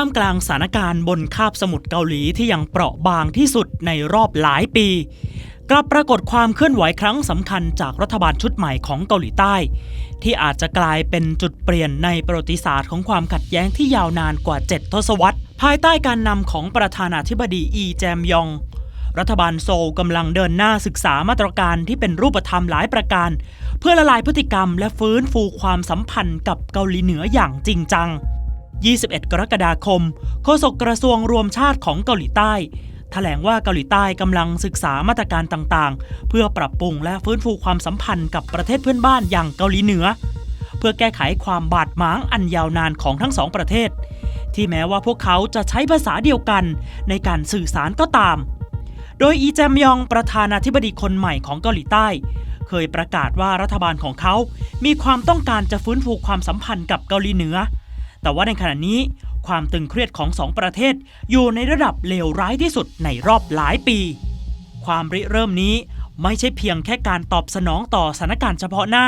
ท่ามกลางสถานการณ์บนคาบสมุทรเกาหลีที่ยังเปราะบางที่สุดในรอบหลายปี กลับปรากฏความเคลื่อนไหวครั้งสำคัญจากรัฐบาลชุดใหม่ของเกาหลีใต้ ที่อาจจะกลายเป็นจุดเปลี่ยนในประวัติศาสตร์ของความขัดแย้งที่ยาวนานกว่า 7 ทศวรรษ ภายใต้การนำของประธานาธิบดีอีแจมยอง รัฐบาลโซลกำลังเดินหน้าศึกษามาตรการที่เป็นรูปธรรมหลายประการ เพื่อละลายพฤติกรรมและฟื้นฟูความสัมพันธ์กับเกาหลีเหนืออย่างจริงจัง 21 กรกฎาคม โฆษกกระทรวงรวมชาติของเกาหลีใต้แถลงว่าเกาหลีใต้กำลังศึกษามาตรการต่างๆ เพื่อปรับปรุงและฟื้นฟูความสัมพันธ์กับประเทศเพื่อนบ้านอย่างเกาหลีเหนือ เพื่อแก้ไขความบาดหมางอันยาวนานของทั้งสองประเทศ ที่แม้ว่าพวกเขาจะใช้ภาษาเดียวกันในการสื่อสารก็ตาม โดยอีแจมยองประธานาธิบดีคนใหม่ของเกาหลีใต้ เคยประกาศว่ารัฐบาลของเขา มีความต้องการจะฟื้นฟูความสัมพันธ์กับเกาหลีเหนือ แต่ว่าในขณะนี้ความตึงเครียดของสองประเทศอยู่ในระดับเลวร้ายที่สุดในรอบหลายปี ความริเริ่มนี้ไม่ใช่เพียงแค่การตอบสนองต่อสถานการณ์เฉพาะหน้า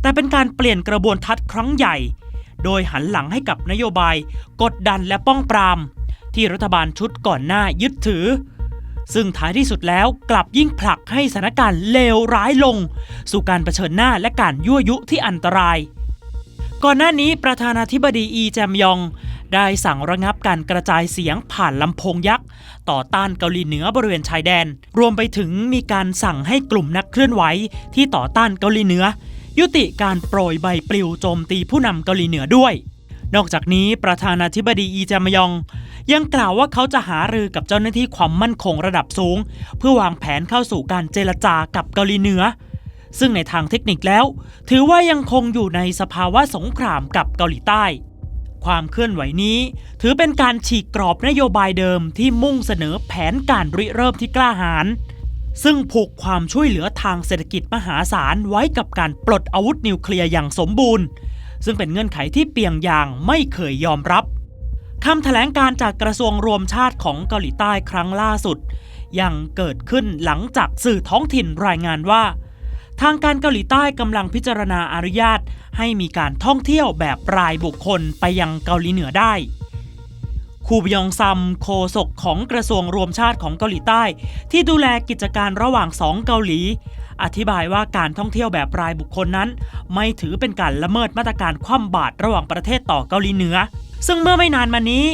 แต่เป็นการเปลี่ยนกระบวนทัศน์ครั้งใหญ่ โดยหันหลังให้กับนโยบาย กดดันและป้องปราม ที่รัฐบาลชุดก่อนหน้ายึดถือ ซึ่งท้ายที่สุดแล้วกลับยิ่งผลักให้สถานการณ์เลวร้ายลง สู่การเผชิญหน้าและการยั่วยุที่อันตราย ก่อนหน้านี้ประธานาธิบดีอีแจมยอง ได้สั่งระงับการกระจายเสียงผ่านลำโพงยักษ์ ต่อต้านเกาหลีเหนือบริเวณชายแดน รวมไปถึงมีการสั่งให้กลุ่มนักเคลื่อนไหวที่ต่อต้านเกาหลีเหนือ ยุติการโปรยใบปลิวโจมตีผู้นำเกาหลีเหนือด้วย นอกจากนี้ประธานาธิบดีอีแจมยอง ยังกล่าวว่าเขาจะหารือกับเจ้าหน้าที่ความมั่นคงระดับสูง เพื่อวางแผนเข้าสู่การเจรจากับเกาหลีเหนือ ซึ่งในทางเทคนิคแล้ว ถือว่ายังคงอยู่ในสภาวะสงครามกับเกาหลีใต้ ความเคลื่อนไหวนี้ ถือเป็นการฉีกกรอบนโยบายเดิมที่มุ่งเสนอแผนการริเริ่มที่กล้าหาญซึ่งผูกความช่วยเหลือทางเศรษฐกิจมหาศาลไว้กับการปลดอาวุธนิวเคลียร์อย่างสมบูรณ์ ซึ่งเป็นเงื่อนไขที่เปียงยางไม่เคยยอมรับคำแถลงการจากกระทรวงรวมชาติของเกาหลีใต้ครั้งล่าสุด ยังเกิดขึ้นหลังจากสื่อท้องถิ่นรายงานว่า ทางการเกาหลีใต้กำลังพิจารณาอนุญาต ให้มีการท่องเที่ยวแบบรายบุคคลไปยังเกาหลีเหนือได้คูบยองซัมโคศกของกระทรวงรวมชาติของเกาหลีใต้ ที่ดูแลกิจการระหว่างสองเกาหลี อธิบายว่าการท่องเที่ยวแบบรายบุคคลนั้น ไม่ถือเป็นการละเมิดมาตรการคว่ำบาตรระหว่างประเทศต่อเกาหลีเหนือ ซึ่งเมื่อไม่นานมานี้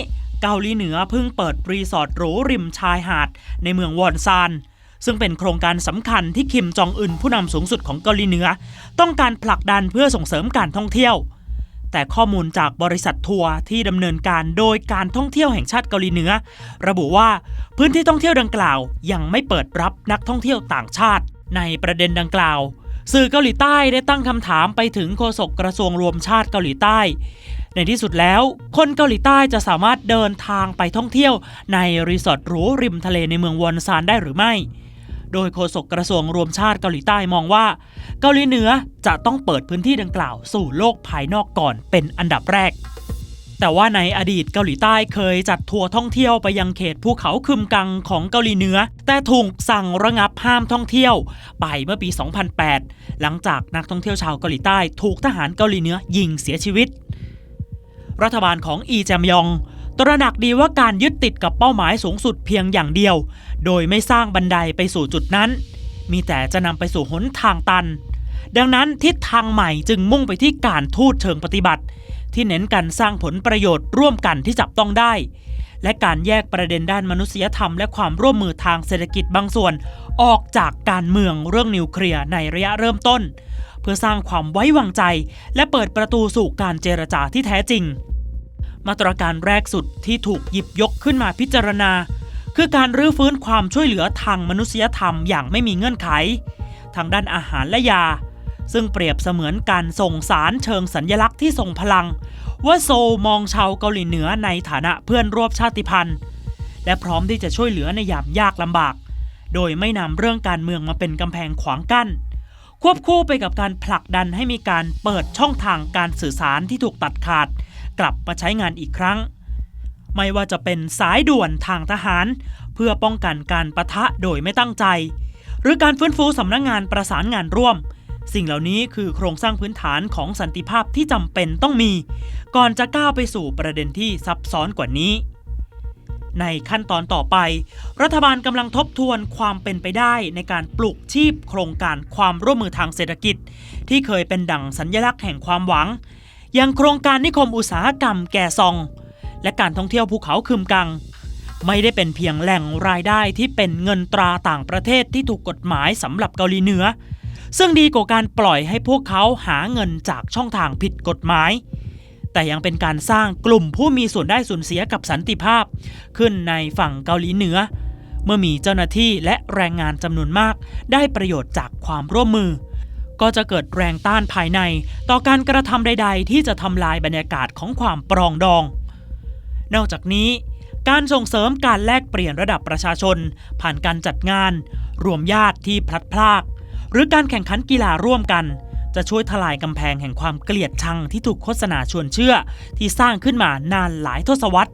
เกาหลีเหนือเพิ่งเปิดรีสอร์ทหรูริมชายหาด ในเมืองวอนซาน ซึ่งเป็นโครงการสำคัญที่คิมจองอึนผู้นำสูงสุดของเกาหลีเหนือ ต้องการผลักดันเพื่อส่งเสริมการท่องเที่ยว แต่ข้อมูลจากบริษัททัวร์ที่ดำเนินการโดยการท่องเที่ยวแห่งชาติเกาหลีเหนือ ระบุว่าพื้นที่ท่องเที่ยวดังกล่าว ยังไม่เปิดรับนักท่องเที่ยวต่างชาติ ในประเด็นดังกล่าว สื่อเกาหลีใต้ได้ตั้งคำถามไปถึงโฆษกกระทรวงรวมชาติเกาหลีใต้ในที่สุดแล้ว คนเกาหลีใต้จะสามารถเดินทางไปท่องเที่ยว ในรีสอร์ทหรูริมทะเลในเมืองวอนซานได้หรือไม่ โดยโฆษกกระทรวงรวมชาติเกาหลีใต้มองว่า เกาหลีเหนือจะต้องเปิดพื้นที่ดังกล่าวสู่โลกภายนอกก่อนเป็นอันดับแรก แต่ว่าในอดีตเกาหลีใต้เคยจัดทัวร์ท่องเที่ยวไปยังเขตภูเขาคึมกังของเกาหลีเหนือ แต่ถูกสั่งระงับห้ามท่องเที่ยว ไปเมื่อปี 2008 หลังจากนักท่องเที่ยวชาวเกาหลีใต้ ถูกทหารเกาหลีเหนือยิงเสียชีวิต รัฐบาลของอีแจมยอง ตระหนักดีว่าการยึดติดกับเป้าหมายสูงสุดเพียงอย่างเดียว โดยไม่สร้างบันไดไปสู่จุดนั้น มีแต่จะนำไปสู่หนทางตัน ดังนั้นทิศทางใหม่จึงมุ่งไปที่การทูตเชิงปฏิบัติ ที่เน้นการสร้างผลประโยชน์ร่วมกันที่จับต้องได้ และการแยกประเด็นด้านมนุษยธรรม และความร่วมมือทางเศรษฐกิจบางส่วน ออกจากการเมืองเรื่องนิวเคลียร์ในระยะเริ่มต้น เพื่อสร้างความไว้วางใจ และเปิดประตูสู่การเจรจาที่แท้จริง มาตรการแรกสุดที่ถูกหยิบยกขึ้นมาพิจารณา คือการรื้อฟื้นความช่วยเหลือทางมนุษยธรรมอย่างไม่มีเงื่อนไข ทางด้านอาหารและยา ซึ่งเปรียบเสมือนการส่งสารเชิงสัญญลักษณ์ที่ทรงพลัง ว่าโซลมองชาวเกาหลีเหนือในฐานะเพื่อนร่วมชาติพันธุ์ และพร้อมที่จะช่วยเหลือในยามยากลำบาก โดยไม่นำเรื่องการเมืองมาเป็นกำแพงขวางกั้นควบคู่ไปกับการผลักดันให้มีการเปิดช่องทางการสื่อสารที่ถูกตัดขาด กลับมาใช้งานอีกครั้ง ไม่ว่าจะเป็นสายด่วนทางทหาร เพื่อป้องกันการประทะโดยไม่ตั้งใจ หรือการฟื้นฟูสำนักงงานประสานงานร่วม สิ่งเหล่านี้คือโครงสร้างพื้นฐานของสันติภาพที่จำเป็นต้องมี ก่อนจะก้าวไปสู่ประเด็นที่ซับซ้อนกว่านี้ในขั้นตอนต่อไป รัฐบาลกำลังทบทวนความเป็นไปได้ในการปลุกชีพโครงการความร่วมมือทางเศรษฐกิจ ที่เคยเป็นดั่งสัญลักษณ์แห่งความหวัง อย่างโครงการนิคมอุตสาหกรรมแก่ซอง และการท่องเที่ยวภูเขาคืมกัง ไม่ได้เป็นเพียงแหล่งรายได้ที่เป็นเงินตราต่างประเทศที่ถูกกฎหมายสำหรับเกาหลีเหนือ ซึ่งดีกว่าการปล่อยให้พวกเขาหาเงินจากช่องทางผิดกฎหมาย แต่ยังเป็นการสร้างกลุ่มผู้มีส่วนได้ส่วนเสียกับสันติภาพ ขึ้นในฝั่งเกาหลีเหนือ เมื่อมีเจ้าหน้าที่และแรงงานจำนวนมากได้ประโยชน์จากความร่วมมือ ก็จะเกิดแรงต้านภายใน ต่อการกระทำใด ๆ ที่จะทำลายบรรยากาศของความปรองดอง นอกจากนี้ การส่งเสริมการแลกเปลี่ยนระดับประชาชน ผ่านการจัดงาน รวมญาติที่พลัดพราก หรือการแข่งขันกีฬาร่วมกัน จะช่วยทลายกำแพงแห่งความเกลียดชังที่ถูกโฆษณาชวนเชื่อ ที่สร้างขึ้นมานานหลายทศวรรษ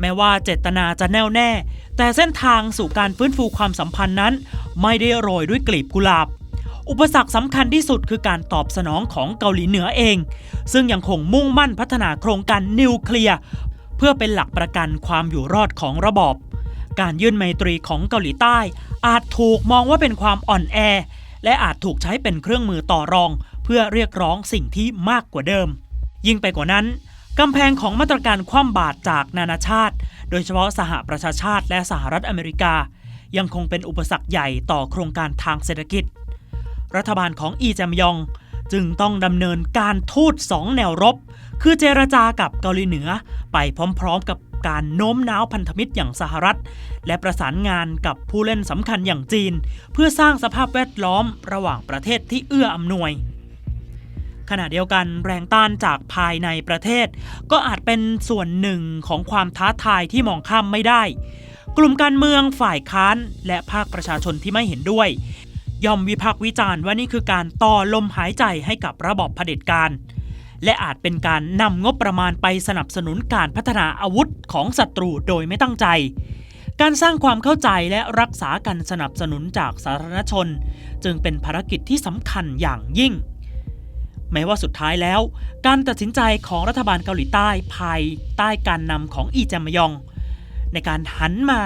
แม้ว่าเจตนาจะแน่วแน่ แต่เส้นทางสู่การฟื้นฟูความสัมพันธ์นั้น ไม่ได้โรยด้วยกลีบกุหลาบ อุปสรรคสำคัญที่สุดคือการตอบสนองของเกาหลีเหนือเอง ซึ่งยังคงมุ่งมั่นพัฒนาโครงการนิวเคลียร์เพื่อเป็นหลักประกันความอยู่รอดของระบอบ การยื่นไมตรีของเกาหลีใต้ อาจถูกมองว่าเป็นความอ่อนแอ และอาจถูกใช้เป็นเครื่องมือต่อรอง เพื่อเรียกร้องสิ่งที่มากกว่าเดิม ยิ่งไปกว่านั้นกำแพงของมาตรการคว่ำบาตรจากนานาชาติ โดยเฉพาะสหประชาชาติและสหรัฐอเมริกา ยังคงเป็นอุปสรรคใหญ่ต่อโครงการทางเศรษฐกิจ รัฐบาลของอีแจมยอง จึงต้องดำเนินการทูตสองแนวรบ คือเจรจากับเกาหลีเหนือไปพร้อมๆกับการโน้มน้าวพันธมิตรอย่างสหรัฐ และประสานงานกับผู้เล่นสำคัญอย่างจีน เพื่อสร้างสภาพแวดล้อมระหว่างประเทศที่เอื้ออำนวย ขณะเดียวกันแรงต้านจากภายในประเทศ ก็อาจเป็นส่วนหนึ่งของความท้าทายที่มองข้ามไม่ได้ กลุ่มการเมืองฝ่ายค้านและภาคประชาชนที่ไม่เห็นด้วย ย่อมวิพากษ์วิจารณ์ว่านี่คือการต่อลมหายใจให้กับระบอบเผด็จการ และอาจเป็นการนำงบประมาณไปสนับสนุนการพัฒนาอาวุธของศัตรูโดยไม่ตั้งใจ การสร้างความเข้าใจและรักษาการสนับสนุนจากสาธารณชน จึงเป็นภารกิจที่สำคัญอย่างยิ่ง แม้ว่าสุดท้ายแล้ว การตัดสินใจของรัฐบาลเกาหลีใต้ภายใต้การนำของอีแจมยอง ในการหันมา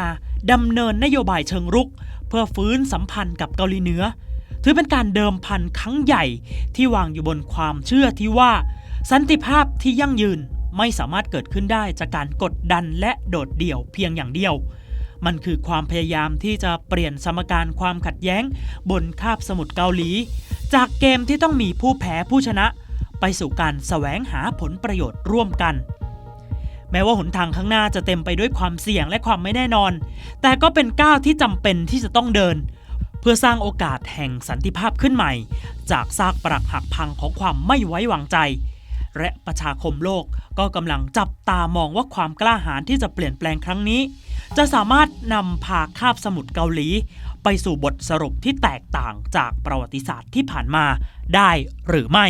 ดำเนินนโยบายเชิงรุก พื่อฟื้นสัมพันธ์กับเกาหลีเหนือ ถือเป็นการเดิมพันครั้งใหญ่ที่วางอยู่บนความเชื่อที่ว่า สันติภาพที่ยั่งยืนไม่สามารถเกิดขึ้นได้จากการกดดันและโดดเดี่ยวเพียงอย่างเดียว มันคือความพยายามที่จะเปลี่ยนสมการความขัดแย้ง บนคาบสมุทรเกาหลี จากเกมที่ต้องมีผู้แพ้ผู้ชนะ ไปสู่การแสวงหาผลประโยชน์ร่วมกัน แม้ว่าหนทางข้างหน้าจะเต็มไปด้วยความเสี่ยงและความไม่แน่นอน แต่ก็เป็นก้าวที่จำเป็นที่จะต้องเดิน เพื่อสร้างโอกาสแห่งสันติภาพขึ้นใหม่ จากซากปรักหักพังของความไม่ไว้วางใจ และประชาคมโลกก็กำลังจับตามองว่าความกล้าหาญที่จะเปลี่ยนแปลงครั้งนี้ จะสามารถนำพาคาบสมุทรเกาหลี ไปสู่บทสรุปที่แตกต่างจากประวัติศาสตร์ที่ผ่านมาได้หรือไม่